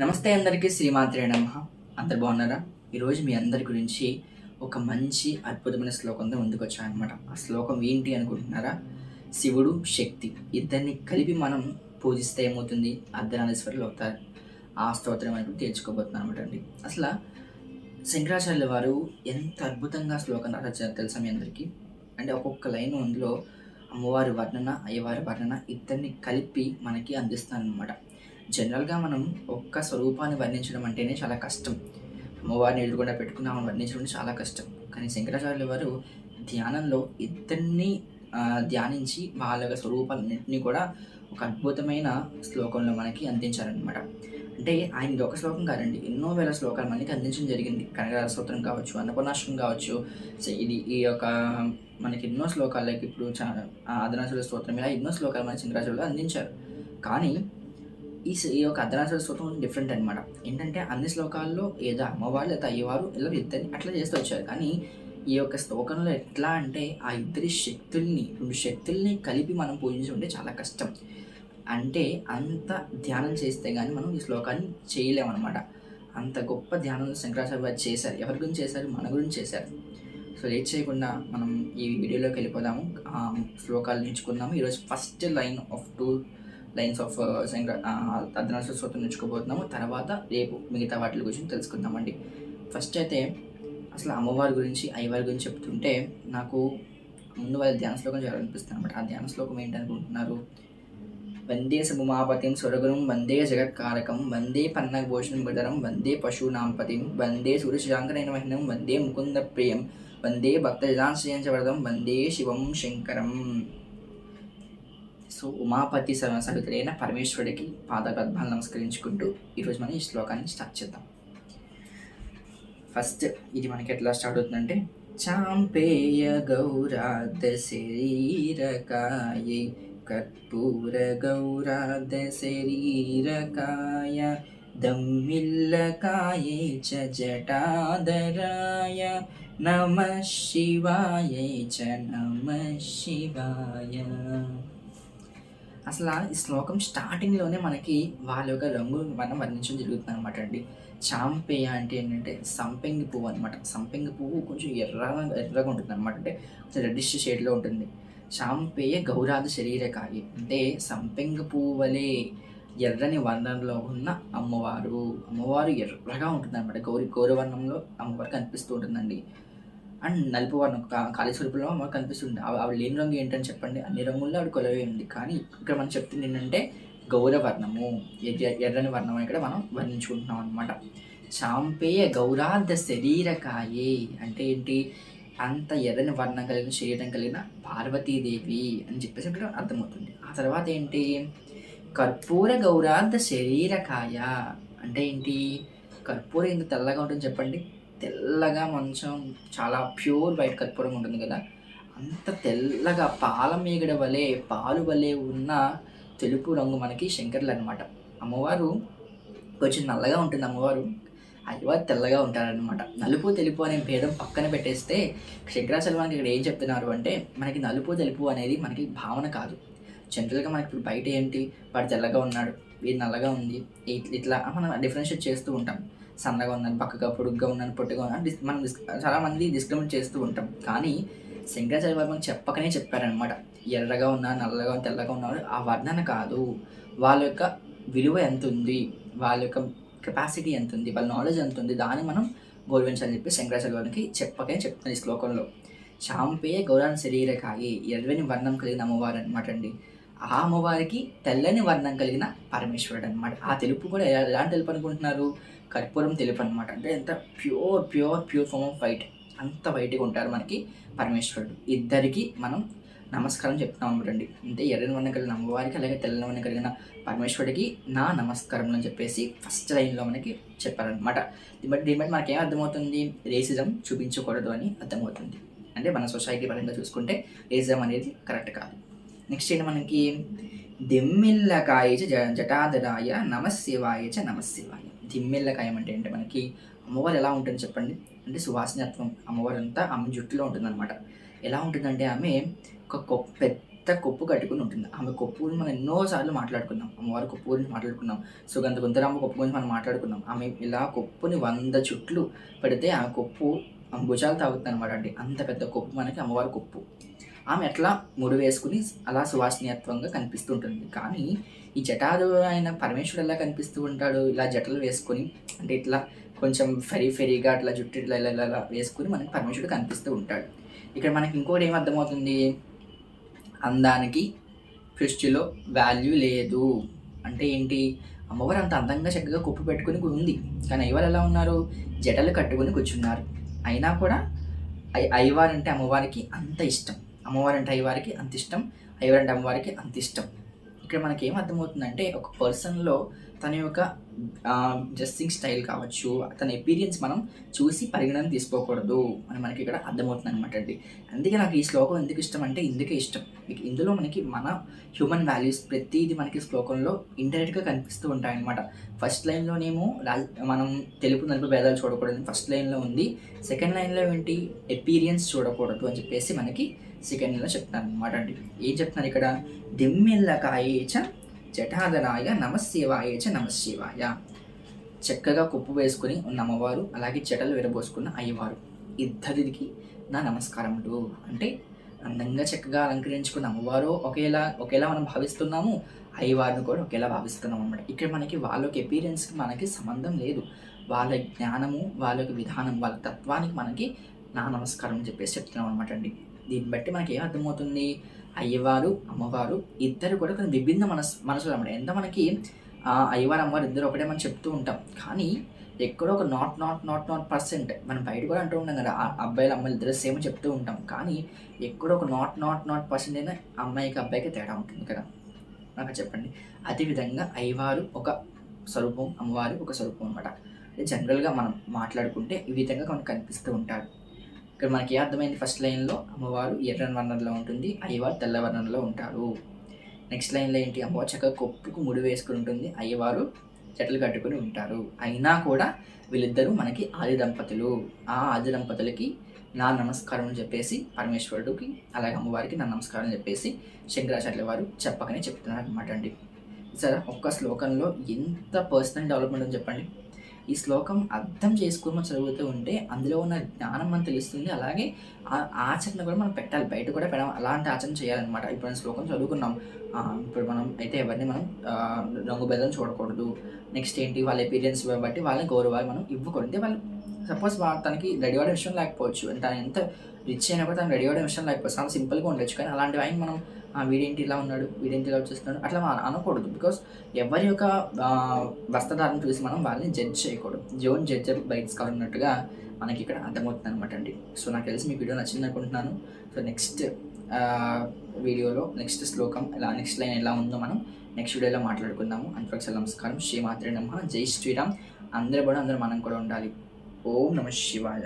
నమస్తే అందరికీ శ్రీమాత్రే నమ. అందరు బాగున్నారా? ఈరోజు మీ అందరి గురించి ఒక మంచి అద్భుతమైన శ్లోకంతో ముందుకు వచ్చానమాట ఆ శ్లోకం ఏంటి అనుకుంటున్నారా? శివుడు శక్తి. ఇద్దరిని కలిపి మనం పూజిస్తే ఏమవుతుంది? అర్ధనారీశ్వరులు అవుతారు ఆ స్తోత్రం అని తీర్చుకోబోతున్నాను అనమాట అండి. అసలు శంకరాచార్యుల వారు ఎంత అద్భుతంగా శ్లోకం రాశారు తెలుసా మీ అందరికీ? అంటే ఒక్కొక్క లైన్ అందులో అమ్మవారి వర్ణన అయ్యవారి వర్ణన ఇద్దరిని కలిపి మనకి అందిస్తాను అనమాట జనరల్గా మనం ఒక్క స్వరూపాన్ని వర్ణించడం అంటేనే చాలా కష్టం. అమ్మవారిని ఎదురుకుండా పెట్టుకుని వర్ణించడం చాలా కష్టం. కానీ శంకరాచార్యుల వారు ధ్యానంలో ఇద్దరిని ధ్యానించి వాళ్ళ స్వరూపాలన్నింటినీ కూడా ఒక అద్భుతమైన శ్లోకంలో మనకి అందించారనమాట అంటే ఆయన ఒక శ్లోకం కాదండి. ఎన్నో వేల శ్లోకాలు మనకి అందించడం జరిగింది. కనకదార స్తోత్రం కావచ్చు అన్నపూర్ణాష్టం కావచ్చు. ఇది ఈ యొక్క మనకి ఎన్నో శ్లోకాలకి ఇప్పుడు చాలా అర్ధనాచుల స్తోత్రం ఇలా ఎన్నో శ్లోకాలు మన శంకరాచార్యులు అందించారు. కానీ ఈ ఈ యొక్క అర్ధనాచుల స్తోత్రం డిఫరెంట్ అనమాట ఏంటంటే అన్ని శ్లోకాల్లో ఏదో అమ్మవారు లేదా అయ్యవారు ఇలా ఇద్దరిని అట్లా చేస్తూ వచ్చారు. కానీ ఈ యొక్క శ్లోకంలో ఎట్లా అంటే ఆ ఇద్దరి శక్తుల్ని రెండు శక్తుల్ని కలిపి మనం పూజించుకుంటే చాలా కష్టం. అంటే అంత ధ్యానం చేస్తే కానీ మనం ఈ శ్లోకాన్ని చేయలేమన్నమాట. అంత గొప్ప ధ్యానం శంకరాచార్య చేశారు. ఎవరి గురించి చేశారు? మన గురించి చేశారు. సో లేట్ చేయకుండా మనం ఈ వీడియోలోకి వెళ్ళిపోదాము. శ్లోకాలు నేర్చుకుందాము. ఈరోజు first line of two lines of Shankara అర్ధనాశ్వర స్తోత్రం నేర్చుకోబోతున్నాము. తర్వాత రేపు మిగతా వాటి గురించి తెలుసుకుందామండి. ఫస్ట్ అయితే అసలు అమ్మవారి గురించి అయ్యవారి గురించి చెప్తుంటే నాకు ముందు వాళ్ళ ధ్యాన శ్లోకం చేయాలనిపిస్తుంది అనమాట ఆ ధ్యాన శ్లోకం ఏంటనుకుంటున్నారు వందే సముమాపతిం స్వరగురం వందే జగత్కారకం వందే పన్నభూషణం బుధరం వందే పశూనాంపతిం వందే సూర్యశాంకరైన మహిళం వందే ముకుంద ప్రియం వందే భక్తజనాశ్రయించవరదం వందే శివం శంకరం. సో ఉమాపతి స- సహితుడైన పరమేశ్వరుడికి పాదగద్భాలు నమస్కరించుకుంటూ ఈరోజు మనం ఈ శ్లోకాన్ని స్టార్ట్ చేద్దాం. ఫస్ట్ ఇది మనకి ఎట్లా స్టార్ట్ అవుతుందంటే చాంపేయ గౌరాధ శరీరకాయ కర్పూర గౌరాధ శరీరకాయ దమ్మిల్లకాయ చ జటాధరాయ నమ శివాయ చ నమ శివాయ. అసలు ఈ శ్లోకం స్టార్టింగ్లోనే మనకి వాళ్ళ యొక్క రంగు మనం వర్ణించడం జరుగుతుంది అనమాట అండి. చాంపేయ అంటే ఏంటంటే సంపెంగి పువ్వు అనమాట సంపెంగి పువ్వు కొంచెం ఎర్రగా ఎర్రగా ఉంటుంది అనమాట అంటే కొంచెం రెడ్డిష్ షేడ్లో ఉంటుంది. చాంపేయ గౌరాద శరీరకాయి. అంటే సంపెంగ పువ్వు వలె ఎర్రని వర్ణంలో ఉన్న అమ్మవారు అమ్మవారు ఎర్రగా ఉంటుంది అనమాట గౌరి గౌరవర్ణంలో అమ్మవారు కనిపిస్తూ ఉంటుందండి. అండ్ నలుపు వర్ణం కా- స్వరూపంలో మాకు కనిపిస్తుంది ఆవిడ లేని రంగు ఏంటని చెప్పండి. అన్ని రంగుల్లో ఆవిడ కొలవే ఉంది. కానీ ఇక్కడ మనం చెప్తుంది ఏంటంటే గౌరవర్ణము ఎర్రని వర్ణం ఇక్కడ మనం వర్ణించుకుంటున్నాం అనమాట చాంపేయ గౌరార్ధ శరీరకాయే అంటే ఏంటి? అంత ఎర్రని వర్ణం కలిగిన శరీరం కలిగిన పార్వతీదేవి అని చెప్పేసి ఇక్కడ అర్థమవుతుంది. ఆ తర్వాత ఏంటి? కర్పూర గౌరార్ధ శరీరకాయ అంటే ఏంటి? కర్పూరం ఎంత తెల్లగా ఉంటుంది చెప్పండి. తెల్లగా మంచం చాలా ప్యూర్ వైట్ కర్పూరం ఉంటుంది కదా. అంత తెల్లగా పాల మీగడ వలె పాలు వలె ఉన్న తెలుపు రంగు మనకి శంకర్లు అనమాట అమ్మవారు కొంచెం నల్లగా ఉంటుంది అమ్మవారు. అయ్యవారు తెల్లగా ఉంటారనమాట నలుపు తెలుపు అనే భేదం పక్కన పెట్టేస్తే శంకరాచార్య ఇక్కడ ఏం చెప్తున్నారు అంటే మనకి నలుపు తెలుపు అనేది మనకి భావన కాదు. జనరల్గా మనకి ఇప్పుడు బయట ఏంటి? వాడు తెల్లగా ఉన్నాడు వీడు నల్లగా ఉంది ఇట్లా మనం డిఫరెన్షియేట్ చేస్తూ ఉంటాం. సన్నగా ఉందని పక్కగా పొడుగ్గా ఉందని పొట్టుగా ఉందని డిస్ మనం డిస్ చాలా మంది డిస్క్రిమినేట్ చేస్తూ ఉంటాం. కానీ శంకరాచార్య వారు చెప్పకనే చెప్పారనమాట ఎర్రగా ఉన్నా నల్లగా ఉన్నా, తెల్లగా ఉన్నారు ఆ వర్ణన కాదు. వాళ్ళ యొక్క విలువ ఎంత ఉంది వాళ్ళ యొక్క కెపాసిటీ ఎంత ఉంది వాళ్ళ నాలెడ్జ్ ఎంత ఉంది దాన్ని మనం గౌరవించాలని చెప్పి శంకరాచార్య వారికి చెప్పకనే చెప్తాను ఈ శ్లోకంలో. చాంపే గౌరవ శరీరకాయి ఎర్రని వర్ణం కలిగిన అమ్మవారు అనమాట అండి. ఆ అమ్మవారికి తెల్లని వర్ణం కలిగిన పరమేశ్వరుడు అనమాట ఆ తెలుపు కూడా ఎలా- ఎలాంటి తెలుపు అనుకుంటున్నారు కర్పూరం తెలుపు అనమాట అంటే ఎంత pure pure pure form of white. అంత వైట్గా ఉంటారు మనకి పరమేశ్వరుడు. ఇద్దరికి మనం నమస్కారం చెప్తున్నాం అనమాట అంటే ఎర్రని వర్ణం కలిగిన అమ్మవారికి అలాగే తెల్లని వర్ణం కలిగిన పరమేశ్వరుడికి నా నమస్కారం అని చెప్పేసి ఫస్ట్ లైన్లో మనకి చెప్పారనమాట బట్ దీని బట్టి మనకేం ఏం అర్థమవుతుంది? రేసిజం చూపించకూడదు అని అర్థమవుతుంది. అంటే మన సొసైటీ పరంగా చూసుకుంటే రేసిజం అనేది కరెక్ట్ కాదు. నెక్స్ట్ ఏంటి మనకి? దిమ్మిల్లకాయ జ- జటాధరాయ నమశివాయ చ నమశివాయ. దిమ్మిల్లకాయం అంటే ఏంటి? మనకి అమ్మవారు ఎలా ఉంటుంది చెప్పండి? అంటే సువాసనత్వం అమ్మవారు అంతా ఆమె జుట్టులో ఉంటుందన్నమాట. ఎలా ఉంటుందంటే ఆమె ఒక కొప్ప పెద్ద పెద్ద కొప్పు కట్టుకుని ఉంటుంది. ఆమె కొప్పు గురించి మనం ఎన్నోసార్లు మాట్లాడుకున్నాం. అమ్మవారి కొప్పు గురించి మాట్లాడుకున్నాం. సుగంధ గుంతరామ కొప్పు గురించి మనం మాట్లాడుకున్నాం. ఆమె ఇలా కొప్పుని వంద చుట్లు పెడితే ఆమె కొప్పు ఆమె భుజాలు తాగుతుంది అనమాట అండి. అంత పెద్ద కొప్పు మనకి అమ్మవారి కొప్పు. ఆమె అట్లా ముడి వేసుకుని అలా సువాసనీయత్వంగా కనిపిస్తుంటుంది. కానీ ఈ జటాదు ఆయన పరమేశ్వరుడు ఎలా కనిపిస్తూ ఉంటాడు? ఇలా జటలు వేసుకొని అంటే ఇట్లా కొంచెం ఫెరీ ఫెరీగా అట్లా జుట్టు ఇట్లా ఇలా ఇలా వేసుకుని మనకి పరమేశ్వరుడు కనిపిస్తూ ఉంటాడు. ఇక్కడ మనకి ఇంకోటి ఏం అర్థమవుతుంది? అందానికి సృష్టిలో వాల్యూ లేదు. అంటే ఏంటి? అమ్మవారు అంత అందంగా చక్కగా కుప్పు పెట్టుకుని ఉంది. కానీ అయ్యవారు ఎలా ఉన్నారు? జటలు కట్టుకుని కూర్చున్నారు. అయినా కూడా అయ్యవారు అంటే అమ్మవారికి అంత ఇష్టం. అమ్మవారి అంటే అయ్యవారికి అంత ఇష్టం అయ్యవారంటే అమ్మవారికి అంత ఇష్టం ఇక్కడ మనకి ఏం అర్థమవుతుందంటే ఒక పర్సన్లో తన యొక్క డ్రెస్సింగ్ స్టైల్ కావచ్చు తన ఎపీరియన్స్ మనం చూసి పరిగణన తీసుకోకూడదు అని మనకి ఇక్కడ అర్థమవుతుంది అనమాట అండి. అందుకే నాకు ఈ శ్లోకం ఎందుకు ఇష్టం అంటే ఇందుకే ఇష్టం. మీకు ఇందులో మనకి మన హ్యూమన్ వాల్యూస్ ప్రతిదీ మనకి శ్లోకంలో ఇండైరెక్ట్గా కనిపిస్తూ ఉంటాయన్నమాట. ఫస్ట్ లైన్లోనేమో మనం తెలుపు నలుపు భేదాలు చూడకూడదు. ఫస్ట్ లైన్లో ఉంది. సెకండ్ లైన్లో ఏంటి? ఎపీరియన్స్ చూడకూడదు అని చెప్పేసి మనకి సెకండ్ లైన్లో చెప్తాను అనమాట అండి. ఏం చెప్తున్నారు ఇక్కడ? దిమ్మెల్లకాయేచ జటాధరాయ నమశివాయ నమశివాయ చక్కగా కుప్పు వేసుకుని ఉన్న అమ్మవారు అలాగే జటలు విరబోసుకున్న అయ్యవారు ఇద్దరికి నా నమస్కారములు అంటే. అందంగా చక్కగా అలంకరించుకున్న అమ్మవారు ఒకేలా ఒకేలా మనం భావిస్తున్నాము అయ్యవారిని కూడా ఒకేలా భావిస్తున్నాం అనమాట ఇక్కడ మనకి వాళ్ళకి ఎపీరియన్స్కి మనకి సంబంధం లేదు. వాళ్ళ జ్ఞానము వాళ్ళ విధానం వాళ్ళ తత్వానికి మనకి నా నమస్కారం అని చెప్పేసి చెప్తున్నాం అనమాట అండి. దీన్ని బట్టి మనకి ఏం అర్థమవుతుంది? అయ్యవారు అమ్మవారు ఇద్దరు కూడా కొన్ని విభిన్న మనసు మనసులు అనమాట ఎంత మనకి అయ్యవారు అమ్మవారు ఇద్దరు ఒకటే మనం చెప్తూ ఉంటాం. కానీ ఎక్కడో ఒక not not not not percent మనం బయట కూడా అంటూ ఉంటాం కదా అబ్బాయిలు అమ్మాయిలు ఇద్దరు సేమ్ చెప్తూ ఉంటాం. కానీ ఎక్కడో ఒక నాట్ నాట్ నాట్ పర్సెంట్ అయినా అమ్మాయికి అబ్బాయికి తేడా ఉంటుంది కదా. నాకు చెప్పండి. అదేవిధంగా అయ్యవారు ఒక స్వరూపం అమ్మవారు ఒక స్వరూపం అనమాట జనరల్గా మనం మాట్లాడుకుంటే ఈ విధంగా మనకు కనిపిస్తూ ఉంటారు. ఇక్కడ మనకి ఏ అర్థమైంది ఫస్ట్ లైన్లో అమ్మవారు ఎర్ర వర్ణంలో ఉంటుంది అయ్యవారు తెల్ల వర్ణంలో ఉంటారు. నెక్స్ట్ లైన్లో ఏంటి? అమ్మవారు చక్కగా కొప్పుకు ముడి వేసుకుని ఉంటుంది అయ్యవారు చెట్లు కట్టుకుని ఉంటారు. అయినా కూడా వీళ్ళిద్దరూ మనకి ఆది దంపతులు. ఆ ఆది దంపతులకి నా నమస్కారం చెప్పేసి పరమేశ్వరుడికి అలాగే అమ్మవారికి నా నమస్కారం చెప్పేసి శంకరాచార్య వారు చెప్పకనే చెప్తున్నారు అనమాట అండి. సరే ఒక్క శ్లోకంలో ఎంత పర్సనల్ డెవలప్మెంట్ అని చెప్పండి. ఈ శ్లోకం అర్థం చేసుకుని చదువుతూ ఉంటే అందులో ఉన్న జ్ఞానం మనం తెలుస్తుంది. అలాగే ఆ ఆచరణ కూడా మనం పెట్టాలి. బయట కూడా పెట్టాలి అలాంటి ఆచరణ చేయాలన్నమాట. ఇప్పుడు శ్లోకం చదువుకున్నాం. ఇప్పుడు మనం అయితే ఎవరిని మనం రంగు బెదం చూడకూడదు. నెక్స్ట్ ఏంటి? వాళ్ళ ఎపీరియన్స్ బట్టి వాళ్ళని గౌరవాలు మనం ఇవ్వకూడదు. వాళ్ళు సపోజ్ తనకి రెడీ అవ్వడం విషయం లేకపోవచ్చు. తను ఎంత రిచ్ అయినా కూడా తను రెడీ అవ్వడం విషయం లేకపోవచ్చు. చాలా సింపుల్గా ఉండొచ్చు. కానీ అలాంటి ఆయన మనం వీడేంటి ఇలా ఉన్నాడు వీడేంటి ఇలా వచ్చేస్తున్నాడు అట్లా అనకూడదు. బికాస్ ఎవరి యొక్క వస్త్రధారణ చూసి మనం వాళ్ళని జడ్జ్ చేయకూడదు. జోన్ జడ్జర్ బైట్స్ కావాలన్నట్టుగా మనకి ఇక్కడ అర్థమవుతుంది అనమాట అండి. సో నాకు తెలిసి మీ వీడియో నచ్చింది అనుకుంటున్నాను. సో నెక్స్ట్ వీడియోలో నెక్స్ట్ శ్లోకం ఇలా నెక్స్ట్ లైన్ ఎలా ఉందో మనం నెక్స్ట్ వీడియోలో మాట్లాడుకుందాము. అంతవరకు నమస్కారం. శ్రీ మాత్రే నమ. జై శ్రీరామ్. అందరూ కూడా అందరూ మనం కూడా ఉండాలి. ఓం నమ శివాయ.